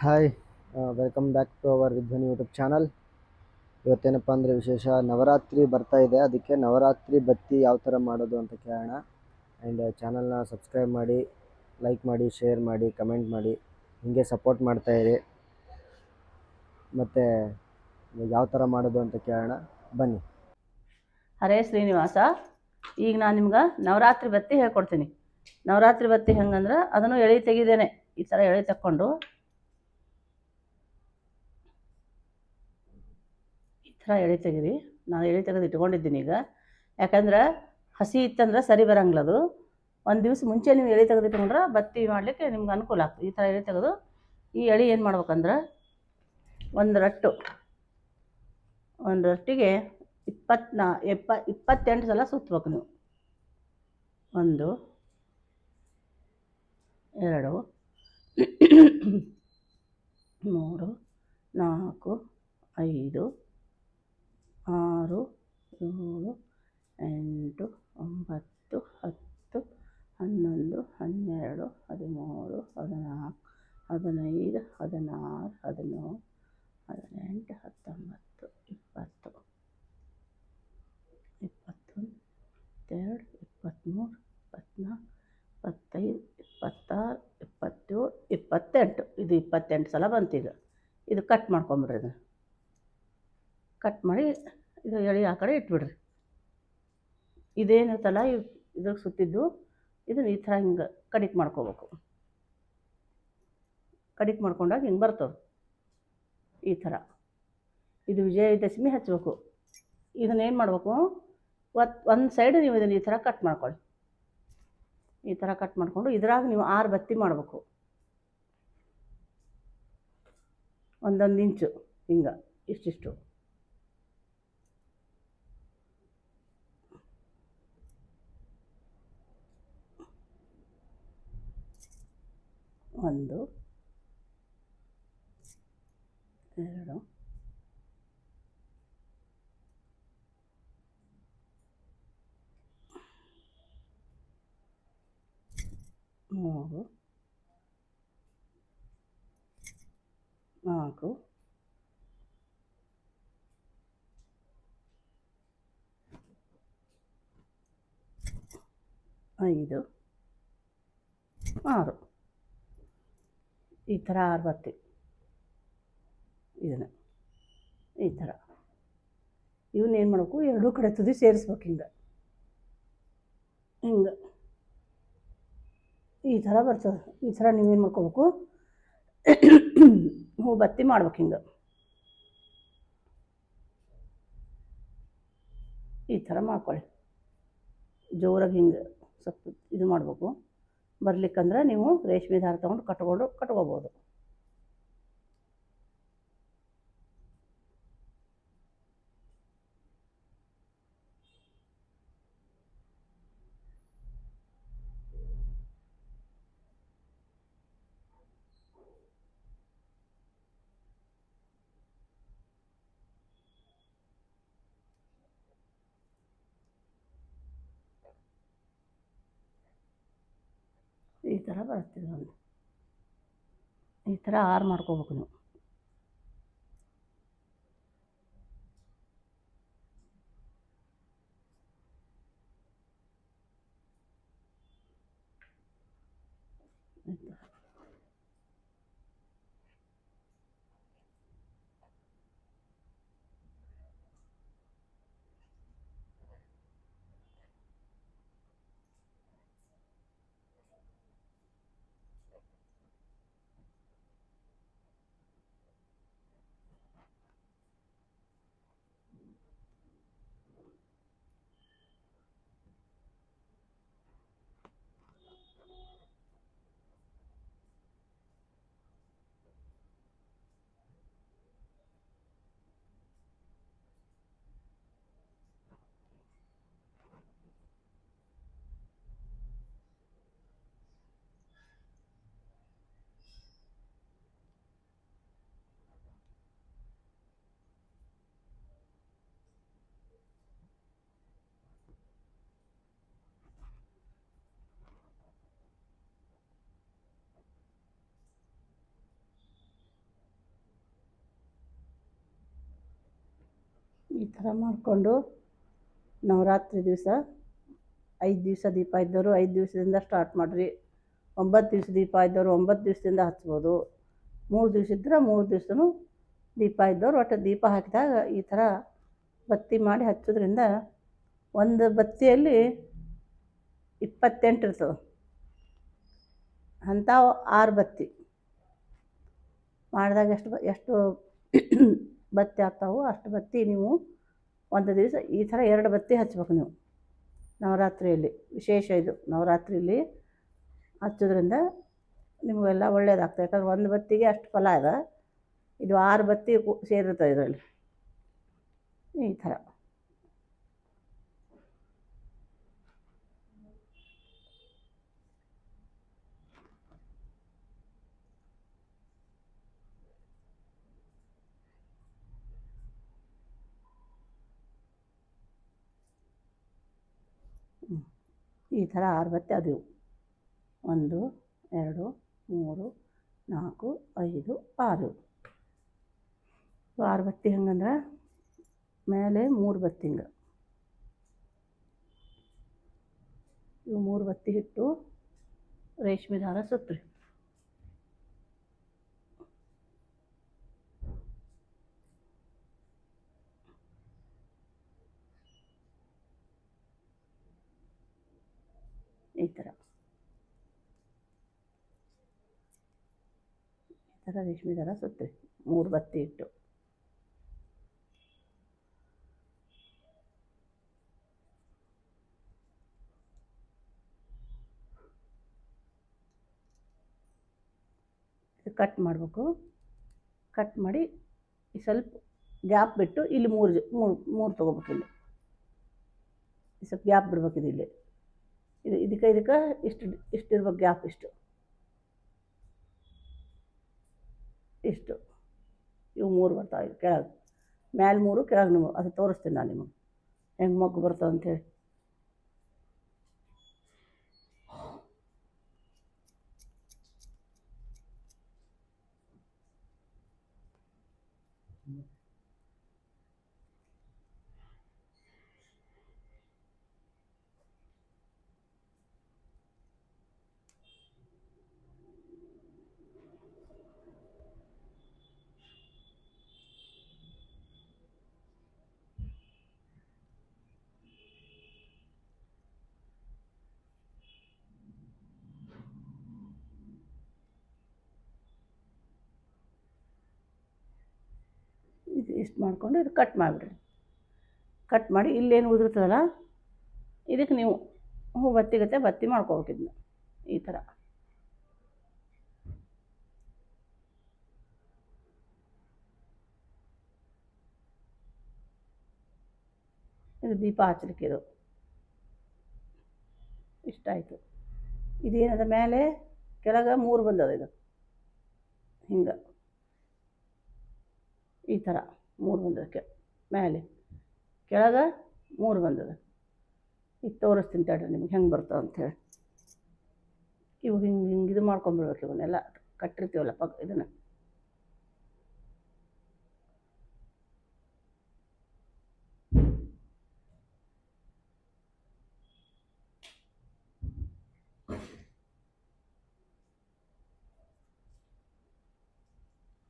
Hi welcome back to our Vidhwani YouTube channel ಇವತ್ತೇನಪ್ಪ ಅಂದರೆ ವಿಶೇಷ, ನವರಾತ್ರಿ ಬರ್ತಾ ಇದೆ. ಅದಕ್ಕೆ ನವರಾತ್ರಿ ಬತ್ತಿ ಯಾವ ಥರ ಮಾಡೋದು ಅಂತ ಕೇಳೋಣ. ಆ್ಯಂಡ್ ಚಾನಲ್ನ ಸಬ್ಸ್ಕ್ರೈಬ್ ಮಾಡಿ ಲೈಕ್ ಮಾಡಿ ಶೇರ್ ಮಾಡಿ ಕಮೆಂಟ್ ಮಾಡಿ. ಹೀಗೆ ಸಪೋರ್ಟ್ ಮಾಡ್ತಾಯಿರಿ ಮತ್ತು, ಯಾವ ಥರ ಮಾಡೋದು ಅಂತ ಕೇಳೋಣ. ಬನ್ನಿ. ಹರೇ ಶ್ರೀನಿವಾಸ. ಈಗ ನಾನು ನಿಮ್ಗೆ ನವರಾತ್ರಿ ಬತ್ತಿ ಹೇಳ್ಕೊಡ್ತೀನಿ. ನವರಾತ್ರಿ ಬತ್ತಿ ಹೆಂಗಂದ್ರೆ ಅದನ್ನು ಎಳೆ ತೆಗಿದೇನೆ. ಈ ಥರ ಎಳೆ ತಕ್ಕೊಂಡು ಥರ ಎಳೆ ತೆಗೀರಿ ನಾನು ಎಳೆ ತೆಗೆದು ಇಟ್ಕೊಂಡಿದ್ದೀನಿ ಈಗ. ಯಾಕಂದ್ರೆ ಹಸಿ ಇತ್ತಂದ್ರೆ ಸರಿ ಬರಂಗಿಲ್ಲ ಅದು. ಒಂದು ದಿವಸ ಮುಂಚೆ ನೀವು ಎಳೆ ತೆಗೆದು ಇಟ್ಕೊಂಡ್ರೆ ಬತ್ತಿ ಮಾಡಲಿಕ್ಕೆ ನಿಮ್ಗೆ ಅನುಕೂಲ ಆಗ್ತದೆ. ಈ ಥರ ಎಳೆ ತೆಗೆದು ಈ ಎಳೆ ಏನು ಮಾಡ್ಬೇಕಂದ್ರೆ ಒಂದು ರಟ್ಟು, ಒಂದು ರಟ್ಟಿಗೆ ಇಪ್ಪತ್ನಾ, ಎಪ್ಪ, ಇಪ್ಪತ್ತೆಂಟು ಸಲ ಸುತ್ತಬೇಕು ನೀವು. ಒಂದು, ಎರಡು, ಮೂರು, ನಾಲ್ಕು, ಐದು ಆರು, ಏಳು, ಎಂಟು, ಒಂಬತ್ತು, ಹತ್ತು, ಹನ್ನೊಂದು, ಹನ್ನೆರಡು, ಹದಿಮೂರು, ಹದಿನಾಲ್ಕು, ಹದಿನೈದು, ಹದಿನಾರು ಹದಿನೇಳು ಹದಿನೆಂಟು, ಹತ್ತೊಂಬತ್ತು, ಇಪ್ಪತ್ತು, ಇಪ್ಪತ್ತೊಂದು, ಇಪ್ಪತ್ತೆರಡು, ಇಪ್ಪತ್ತ್ಮೂರು, ಇಪ್ಪತ್ತ್ನಾಲ್ಕು, ಇಪ್ಪತ್ತೈದು, ಇಪ್ಪತ್ತಾರು, ಇಪ್ಪತ್ತೇಳು, ಇಪ್ಪತ್ತೆಂಟು. ಇದು ಇಪ್ಪತ್ತೆಂಟು ಸಲ ಬಂತು ಇದು ಕಟ್ ಮಾಡ್ಕೊಂಬಿಡ್ರಿ ಇದನ್ನು. ಕಟ್ ಮಾಡಿ ಇದು ಎಳೆ ಆ ಕಡೆ ಇಟ್ಬಿಡ್ರಿ. ಇದೇನಿರ್ತಲ್ಲ ಇದ್ರಾಗ ಸುತ್ತಿದ್ದು, ಇದನ್ನು ಈ ಥರ ಹಿಂಗೆ ಕಡಿಕ್ ಮಾಡ್ಕೋಬೇಕು. ಕಡಿಕ್ ಮಾಡ್ಕೊಂಡಾಗ ಹಿಂಗೆ ಬರ್ತವೆ ಈ ಥರ. ಇದು ವಿಜಯದಶಮಿ ಹಚ್ಚಬೇಕು ಇದನ್ನೇನು ಮಾಡಬೇಕು? ಒತ್ತು ಒಂದು ಸೈಡ್ ನೀವು ಇದನ್ನು ಈ ಥರ ಕಟ್ ಮಾಡ್ಕೊಳ್ಳಿ. ಈ ಥರ ಕಟ್ ಮಾಡಿಕೊಂಡು ಇದ್ರಾಗ ನೀವು ಆರು ಬತ್ತಿ ಮಾಡಬೇಕು. ಒಂದೊಂದು ಇಂಚು ಹಿಂಗೆ, ಇಷ್ಟಿಷ್ಟು. ಒಂದು ಎರಡು ಮೂರು ನಾಲ್ಕು ಐದು ಆರು ಈ ಥರ ಆರು ಬತ್ತಿ ಇದನ್ನು. ಈ ಥರ. ಏನು ಮಾಡಬೇಕು? ಎರಡೂ ಕಡೆ ತುದಿ ಸೇರಿಸ್ಬೇಕು ಹಿಂಗೆ. ಹಿಂಗೆ. ಈ ಥರ ಬರ್ತದೆ. ಈ ಥರ ನೀವೇನು ಮಾಡ್ಕೋಬೇಕು? ಹೂ ಬತ್ತಿ ಮಾಡ್ಬೇಕು ಹಿಂಗೆ. ಈ ಥರ ಮಾಡ್ಕೊಳ್ಳಿ. ಜೋರಾಗಿ ಹಿಂಗೆ ಸ್ವಲ್ಪ ಇದು ಮಾಡಬೇಕು. ಬರ್ಲಿಕ್ಕಂದ್ರೆ ನೀವು ರೇಷ್ಮೆ ದಾರ ತೊಗೊಂಡು ಕಟ್ಕೊಂಡು ಕಟ್ಕೋಬೋದು. ಈ ಥರ ಬರುತ್ತೆ ಒಂದು ಈ ಥರ ಆರು ಮಾಡ್ಕೋಬೇಕು ನೀವು. ಈ ಥರ ಮಾಡಿಕೊಂಡು ನವರಾತ್ರಿ ದಿವಸ ಐದು ದಿವಸ ದೀಪ ಇದ್ದವರು ಐದು ದಿವಸದಿಂದ ಸ್ಟಾರ್ಟ್ ಮಾಡಿರಿ. ಒಂಬತ್ತು ದಿವಸ ದೀಪ ಇದ್ದವರು ಒಂಬತ್ತು ದಿವಸದಿಂದ ಹಚ್ಬೋದು. ಮೂರು ದಿವಸ ಇದ್ದರೆ ಮೂರು ದಿವಸನೂ ದೀಪ ಇದ್ದವ್ರು ಒಟ್ಟು ದೀಪ ಹಾಕಿದಾಗ ಈ ಥರ ಬತ್ತಿ ಮಾಡಿ ಹಚ್ಚೋದ್ರಿಂದ ಒಂದು ಬತ್ತಿಯಲ್ಲಿ ಇಪ್ಪತ್ತೆಂಟು ಇರ್ತದೆ. ಅಂಥ ಆರು ಬತ್ತಿ. ಮಾಡಿದಾಗ ಎಷ್ಟು ಎಷ್ಟು ಬತ್ತಿ ಆಗ್ತಾವೋ ಅಷ್ಟು ಬತ್ತಿ ನೀವು ಒಂದು ದಿವಸ ಈ ಥರ ಎರಡು ಬತ್ತಿ ಹಚ್ಬೇಕು ನೀವು ನವರಾತ್ರಿಯಲ್ಲಿ. ವಿಶೇಷ ಇದು ನವರಾತ್ರಿಯಲ್ಲಿ ಹಚ್ಚೋದ್ರಿಂದ ನಿಮಗೆಲ್ಲ ಒಳ್ಳೇದಾಗ್ತದೆ. ಯಾಕಂದ್ರೆ ಒಂದು ಬತ್ತಿಗೆ ಅಷ್ಟು ಫಲ ಇದೆ. ಇದು ಆರು ಬತ್ತಿ ಸೇರಿರ್ತದೆ ಇದರಲ್ಲಿ. ಈ ಥರ. ಈ ಥರ ಆರು ಅದು ಒಂದು, ಎರಡು, ಮೂರು, ನಾಲ್ಕು, ಐದು, ಆರು. ಆರು ಬತ್ತಿ ಹೆಂಗಂದ್ರೆ? ಮೇಲೆ ಮೂರು ಬತ್ತಿ ಹಿಂಗೆ. ಇವು ಮೂರು ಬತ್ತಿ ಹಿಟ್ಟು ರೇಷ್ಮೆ ದಾರ ಸುತ್ರಿ ಈ ಥರ ಈ ಥರ ರೇಷ್ಮೆ ದಾರ ಸುತ್ರಿ ಮೂರು ಬತ್ತಿ ಇಟ್ಟು. ಕಟ್ ಮಾಡಬೇಕು. ಕಟ್ ಮಾಡಿ ಸ್ವಲ್ಪ ಗ್ಯಾಪ್ ಬಿಟ್ಟು ಇಲ್ಲಿ ಮೂರು ಮೂರು ಮೂರು ತೊಗೋಬೇಕು ಇಲ್ಲಿ. ಸ್ವಲ್ಪ ಗ್ಯಾಪ್ ಬಿಡ್ಬೇಕು ಇದು ಇಲ್ಲಿ. ಇದು, ಇದಕ್ಕೆ ಇದಕ್ಕೆ ಇಷ್ಟು ಇಷ್ಟು ಇರ್ಬೇಕು ಗ್ಯಾಪ್ ಇಷ್ಟು. ಇಷ್ಟು. ಇವು ಮೂರು ಬರ್ತಾವೆ ಕೆಳಗೆ. ಮ್ಯಾಲೆ ಮೂರು, ಕೆಳಗೆ ನೀವು ಅದು ತೋರಿಸ್ತೀನಿ ನಾನು ನಿಮಗೆ. ಹೆಂಗೆ ಮೊಗ್ಗು ಬರ್ತಾವೆ ಅಂಥೇಳಿ ಇದು ಇಷ್ಟು ಮಾಡಿಕೊಂಡು ಇದು ಕಟ್ ಮಾಡಿಬಿಡ್ರಿ. ಕಟ್ ಮಾಡಿ ಇಲ್ಲೇನು ಉದುರ್ತದಲ್ಲ, ಇದಕ್ಕೆ ನೀವು ಹೂ ಬತ್ತಿಗತ್ತೆ ಬತ್ತಿ ಮಾಡ್ಕೋಬೇಕು ಇದನ್ನ, ಈ ಥರ. ಇದು ದೀಪ ಹಚ್ಚಲಿಕ್ಕೆ ಇದು. ಇಷ್ಟಾಯಿತು ಇದೇನದ ಮೇಲೆ ಕೆಳಗೆ ಮೂರು ಬಂದದ ಇದು. ಹಿಂಗೆ. ಈ ಥರ. ಮೂರು ಬಂದದ ಕೆ ಮೇಲೆ ಕೆಳಗೆ ಮೂರು ಬಂದದ. ಈಗ ತೋರಿಸ್ತೀನಿ ತಡ್ರಿ ನಿಮ್ಗೆ ಹೆಂಗೆ ಬರ್ತದೆ ಅಂಥೇಳಿ ಇವು ಹಿಂಗೆ ಹಿಂಗೆ ಇದು ಮಾಡ್ಕೊಂಬಿಡ್ಬೇಕು ಇವನ್ನೆಲ್ಲ ಕಟ್ಟಿರ್ತೀವಲ್ಲ ಪಕ್ ಇದನ್ನು.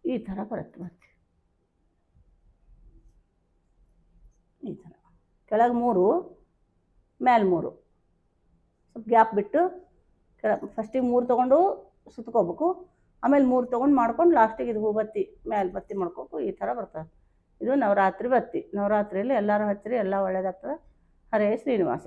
ಈ ಥರ ಬರುತ್ತೆ ಮತ್ತೆ ಈ ಥರ ಕೆಳಗೆ ಮೂರು ಮೇಲೆ ಮೂರು. ಸ್ವಲ್ಪ ಗ್ಯಾಪ್ ಬಿಟ್ಟು ಕೆಳ ಫಸ್ಟಿಗೆ ಮೂರು ತೊಗೊಂಡು ಸುತ್ಕೋಬೇಕು. ಆಮೇಲೆ ಮೂರು ತೊಗೊಂಡು ಮಾಡ್ಕೊಂಡು ಲಾಸ್ಟಿಗೆ ಇದು ಹೂ ಬತ್ತಿ ಮೇಲೆ ಬತ್ತಿ ಮಾಡ್ಕೋಬೇಕು. ಈ ಥರ ಬರ್ತದೆ. ಇದು ನವರಾತ್ರಿ ಬತ್ತಿ. ನವರಾತ್ರಿಯಲ್ಲಿ ಎಲ್ಲರೂ ಹಚ್ಚಿರಿ, ಎಲ್ಲ ಒಳ್ಳೇದಾಗ್ತದೆ. ಹರೇ ಶ್ರೀನಿವಾಸ.